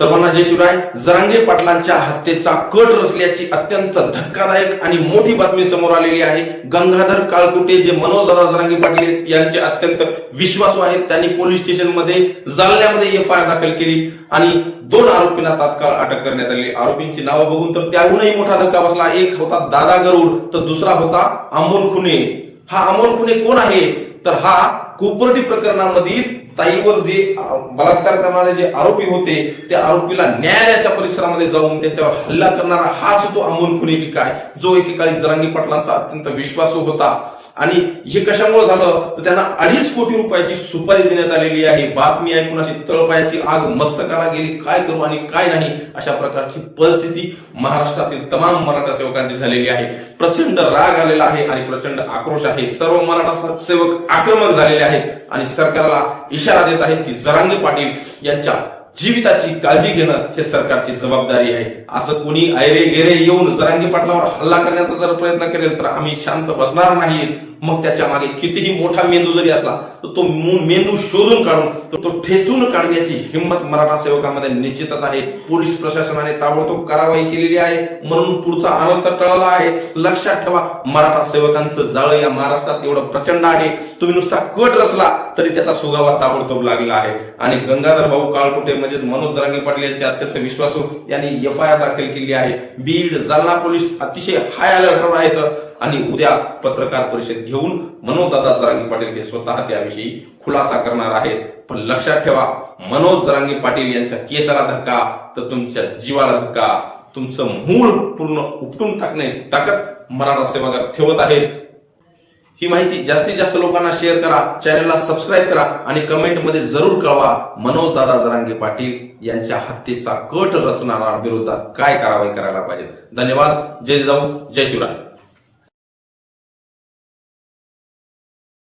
सर्वांना जय शिवराय. जरांगे पाटलांच्या हत्येचा कट रचल्याची अत्यंत धक्कादायक आणि मोठी बातमी समोर आलेली आहे. गंगाधर काळकुटे जे मनोजदादा जरांगे पाटील यांचे अत्यंत विश्वासू आहेत. त्यांनी पोलीस स्टेशनमध्ये जालन्यामध्ये एफ आय आर दाखल केली आणि दोन आरोपींना तात्काळ अटक करण्यात आली. आरोपींची नावं बघून तर त्याहूनही मोठा धक्का बसला. एक होता दादा गरुड तर दुसरा होता अमोल खुने. हा अमोल खुने कोण आहे? तर हा कोपर्डी प्रकरणामधील ताईवर जे बलात्कार करणारे जे आरोपी होते त्या आरोपीला न्यायालयाच्या परिसरामध्ये जाऊन त्याच्यावर हल्ला करणारा हाच तो अमोल खुने की काय? जो एकेकाळी जरांगी पाटलांचा अत्यंत विश्वासू होता. आणि हे कशामुळे झालं? तर त्यांना अडीच कोटी रुपयाची सुपारी देण्यात आलेली आहे. बातमी ऐकून अशी तळपायाची आग मस्तकाला गेली. काय करू आणि काय नाही अशा प्रकारची परिस्थिती महाराष्ट्रातील तमाम मराठा सेवकांची झालेली आहे. प्रचंड राग आलेला आहे आणि प्रचंड आक्रोश आहे. सर्व मराठा सेवक आक्रमक झालेले आहेत आणि सरकारला इशारा देत आहेत की जरांगे पाटील यांच्या जीविताची काळजी घेणं हे सरकारची जबाबदारी आहे. असं कुणी ऐरे गेरे येऊन जरांगी पाटलावर हल्ला करण्याचा जर प्रयत्न करेल तर आम्ही शांत बसणार नाही. मग त्याच्यामागे कितीही मोठा मेंदू जरी असला तर तो मेंदू शोधून काढून तो तो ठेचून काढण्याची हिंमत मराठा सेवकामध्ये निश्चितच आहे. पोलीस प्रशासनाने ताबडतोब कारवाई केलेली आहे. म्हणून पुढचा अनर्थ टळला आहे. लक्षात ठेवा मराठा सेवकांचं जाळं या महाराष्ट्रात एवढं प्रचंड आहे. तुम्ही नुसता कट रचला तरी त्याचा सुगावा ताबडतोब लागला आहे. आणि गंगाधर भाऊ काळकुटे म्हणजेच मनोज जरांगे पाटील यांचे अत्यंत विश्वासू यांनी एफ आय आर दाखल केली आहे. बीड जालना पोलीस अतिशय हाय अलर्टवर आहेत. आणि उद्या पत्रकार परिषद घेऊन मनोजदादा जरांगे पाटील हे स्वतः त्याविषयी खुलासा करणार आहेत. पण लक्षात ठेवा मनोज जरांगे पाटील यांच्या केसाला धक्का तर तुमच्या जीवाला धक्का. तुमचं मूळ पूर्ण उपटून टाकण्याची ताकद मराठा सेवकात ठेवत आहेत ही माहिती जास्तीत जास्त लोकांना शेअर करा चॅनलला सबस्क्राईब करा आणि कमेंटमध्ये जरूर कळवा मनोज दादा जरांगे पाटील यांच्या हत्येचा कट रचणारा विरोधात काय कारवाई करायला पाहिजे. धन्यवाद जय जाऊ जय शिवराय.